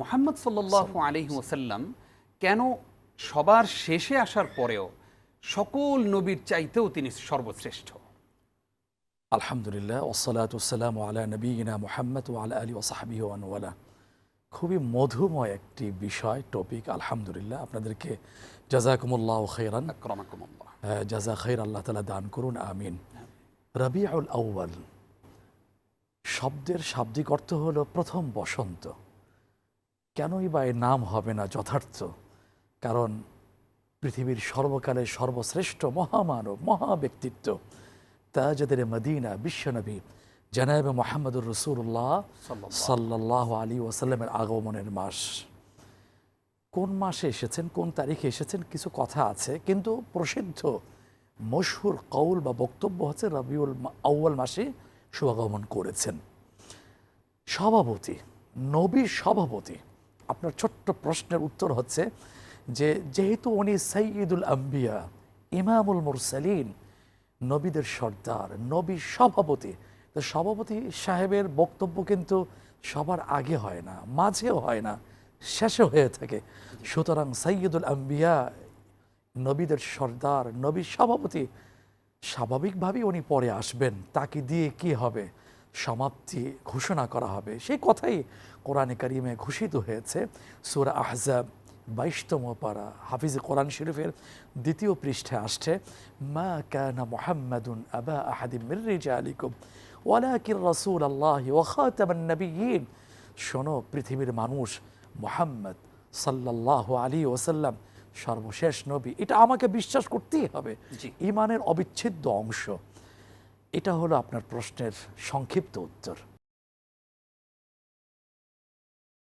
মোহাম্মদ সাল্লাহ আলহি ওসাল্লাম কেন সবার শেষে আসার পরেও সকল নবীর চাইতেও তিনি সর্বশ্রেষ্ঠ? আলহামদুলিল্লাহ ওসালাত ওসালাম আলা নবীনা মোহাম্মদ ও আলা আলী ওসাহাবি ওয়ালা। খুবই মধুময় একটি বিষয় টপিক আলহামদুলিল্লাহ। আপনাদেরকে জাজাকুমুল্লাহ খৈরান জাজা খৈর আল্লাহ তালা দান করুন আমিন। রবিউল আউ্বাল শব্দের শাব্দিক অর্থ হলো প্রথম বসন্ত। কেনই বা এর নাম হবে না যথার্থ? কারণ পৃথিবীর সর্বকালের সর্বশ্রেষ্ঠ মহামানব মহা ব্যক্তিত্ব তাজাদের মদিনা বিশ্বনবী জানাবে মোহাম্মদুর রসুল্লাহ সাল্লাহ আলী ওসাল্লামের আগমনের মাস। কোন মাসে এসেছেন কোন তারিখে এসেছেন কিছু কথা আছে কিন্তু প্রসিদ্ধ মশহুর কৌল বা বক্তব্য হচ্ছে রবিউল আউ্য়াল মাসে শুভাগমন করেছেন। সভাপতি নবীর সভাপতি আপনার ছোট্ট প্রশ্নের উত্তর হচ্ছে যে, যেহেতু উনি সৈয়দুল আম্বিয়া, ইমামুল মুরসালিন, নবীদের সর্দার, নবী সভাপতি, তো সভাপতি সাহেবের বক্তব্য কিন্তু সবার আগে হয় না, মাঝেও হয় না শেষে হয়ে থাকে। সুতরাং সৈয়দুল আম্বিয়া, নবীদের সর্দার, নবী সভাপতি, স্বাভাবিকভাবেই উনি পরে আসবেন, তাকে দিয়ে কি হবে? সমাপ্তি ঘোষণা করা হবে। সেই কথাই কোরআনে কারিমে ঘোষিত হয়েছে। সুরা আহজাব বাইশতম পারা। হাফিজ কোরআন শরীফের দ্বিতীয় পৃষ্ঠে আসছে মা কানা মুহাম্মাদুন আবা আহাদি মির রিজালিকুম ওয়ালাকিন রাসূল আল্লাহ ওয়া খাতামান নবিয়্যিন। শোনো পৃথিবীর মানুষ মোহাম্মদ সাল্লাল্লাহু আলী ওসাল্লাম সর্বশেষ নবী। এটা আমাকে বিশ্বাস করতেই হবে। ইমানের অবিচ্ছেদ্য অংশ। এটা হলো আপনার প্রশ্নের সংক্ষিপ্ত উত্তর।